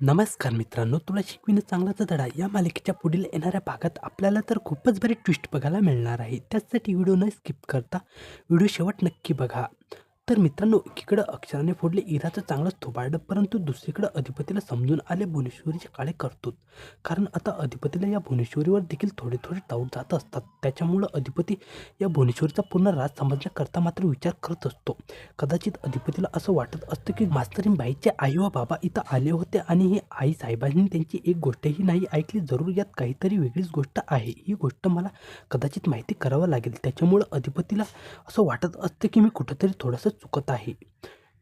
नमस्कार मित्रांनो तुला शिकविणं चांगलाचा धडा. या मालिकेच्या पुढील येणाऱ्या भागात आपल्याला तर खूपच बरे ट्विस्ट बघायला मिळणार आहे. त्याचसाठी व्हिडिओ न स्किप करता व्हिडिओ शेवट नक्की बघा. तर मित्रांनो एकीकडं अक्षराने फोडले इराचं चांगलंच थोबाडलं परंतु दुसरीकडं अधिपतीला समजून आले भुवनेश्वरीचे काळे करतोत. कारण आता अधिपतीला या भुवनेश्वरीवर देखील थोडे थोडे डाऊट जात असतात. त्याच्यामुळं अधिपती या भुवनेश्वरीचा पूर्ण राज समजण्याकरता मात्र विचार करत असतो. कदाचित अधिपतीला असं वाटत असतं की मास्तरीन बाईचे आई व बाबा इथं आले होते आणि हे आई साहेबांनी त्यांची एक गोष्टही नाही ऐकली. जरूर यात काहीतरी वेगळीच गोष्ट आहे. ही गोष्ट मला कदाचित माहिती करावं लागेल. त्याच्यामुळं अधिपतीला असं वाटत असतं की मी कुठंतरी थोडंसं चुकत आहे.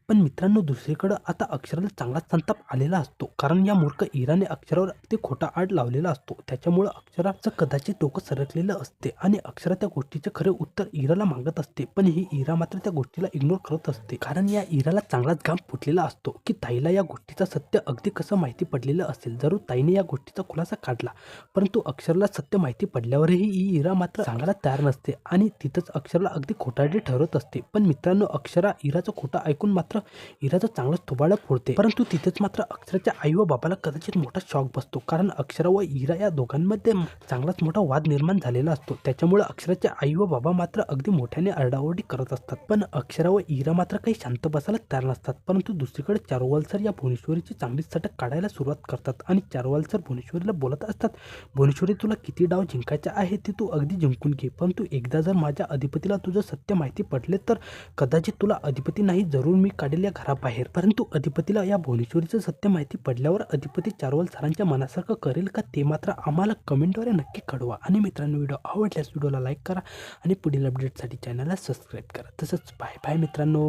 पण मित्रांनो दुसरीकडं आता अक्षराला चांगलाच संताप आलेला असतो. कारण या मूर्ख इराने अक्षरावर ते खोटा आड लावलेला असतो. त्याच्यामुळं अक्षराचं कदाचित डोकं सरकलेलं असते आणि अक्षरा त्या गोष्टीचे खरे उत्तर इराला मागत असते. पण ही इरा मात्र त्या गोष्टीला इग्नोर करत असते. कारण या इराला चांगलाच घाम फुटलेला असतो की ताईला या गोष्टीचं सत्य अगदी कसं माहिती पडलेलं असेल. जरूर ताईने या गोष्टीचा खुलासा काढला. परंतु अक्षरला सत्य माहिती पडल्यावरही ही इरा मात्र सांगायला तयार नसते आणि तिथंच अक्षरला अगदी खोटारडी ठरत असते. पण मित्रांनो अक्षरा इराचं खोटं ऐकून मात्र इराचं चांगलंच थोबाडं फोडते. परंतु तिथेच मात्र अक्षराच्या आई व बाबाला कदाचित मोठा शॉक बसतो. कारण अक्षरा व इरा या दोघांमध्ये चांगलाच मोठा वाद निर्माण झालेला असतो. त्याच्यामुळे अक्षराच्या आई व बाबा मात्र अगदी मोठ्याने आरडाओरडी करत असतात. पण अक्षरा व इरा मात्र काही शांत बसायला तयार नसतात. परंतु दुसरीकडे चारुवालसर या भुवनेश्वरीची चांगलीच सटक काढायला सुरुवात करतात आणि चारुवालसर भुवनेश्वरीला बोलत असतात भुवनेश्वरी तुला किती डाव जिंकायचे आहे ते तू अगदी जिंकून घे. परंतु एकदा जर माझ्या अधिपतीला तुझं सत्य माहिती पडले तर कदाचित तुला अधिपती नाही जरूर मी काढेल या घराबाहेर परंतु अधिपतीला या भुवनेश्वरीचं सत्य माहिती पडल्यावर अधिपती चारवल सरांच्या मनासारखं करेल का ते मात्र आम्हाला कमेंटद्वारे नक्की कळवा. आणि मित्रांनो व्हिडिओ आवडल्यास व्हिडिओला लाईक करा आणि पुढील अपडेटसाठी चॅनलला सबस्क्राईब करा. तसंच बाय बाय मित्रांनो.